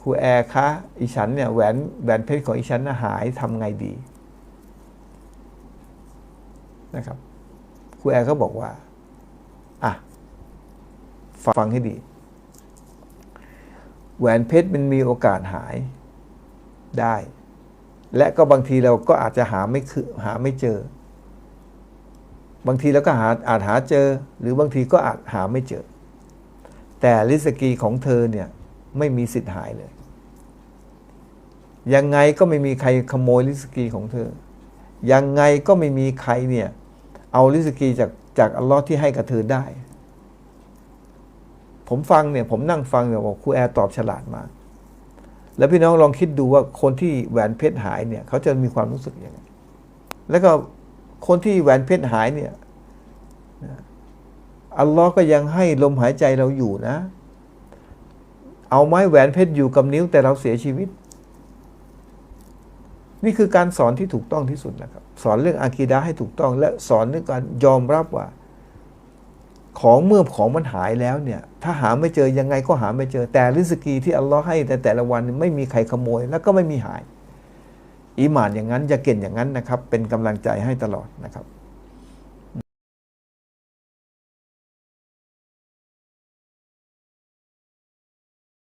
ครูแอร์คะอีฉันเนี่ยแหวนแหวนเพชรของอีฉันหายทำไงดีนะครับครูแอร์ก็บอกว่าอะฟังให้ดี แหวนเพชรมันมีโอกาสหายได้ และก็บางทีเราก็อาจจะหาไม่คือหาไม่เจอ บางทีเราก็หาอาจหาเจอ หรือบางทีก็อาจหาไม่เจอ แต่ลิสกีของเธอเนี่ย ไม่มีสิทธิ์หายเลย ยังไงก็ไม่มีใครขโมยลิสกีของเธอ ยังไงก็ไม่มีใครเนี่ย เอาลิสกีจากจากอัลลอฮ์ที่ให้กับเธอได้ ผมฟังเนี่ย ผมนั่งฟังเนี่ยบอกครูแอร์ตอบฉลาดมาก แล้วพี่น้องลองคิดดูว่าคนที่แหวนเพชรหายเนี่ย เขาจะมีความรู้สึกยังไง แล้วก็คนที่แหวนเพชรหายเนี่ยอัลลอฮ์ก็ยังให้ลมหายใจเราอยู่นะ เอาไม้แหวนเพชรอยู่กับนิ้วแต่เราเสียชีวิต นี่คือการสอนที่ถูกต้องที่สุดนะครับ สอนเรื่องอากีดะห์ให้ถูกต้อง และสอนเรื่องการยอมรับว่า ของเมื่อของมันหายแล้วเนี่ยถ้าหาไม่เจอยังไงก็หาไม่เจอ แต่ริสกีที่อัลลอฮ์ให้ในแต่ละวันไม่มีใครขโมย แล้วก็ไม่มีหายอีหมานอย่างนั้นอย่าเก่งอย่างนั้นนะครับ เป็นกำลังใจให้ตลอดนะครับ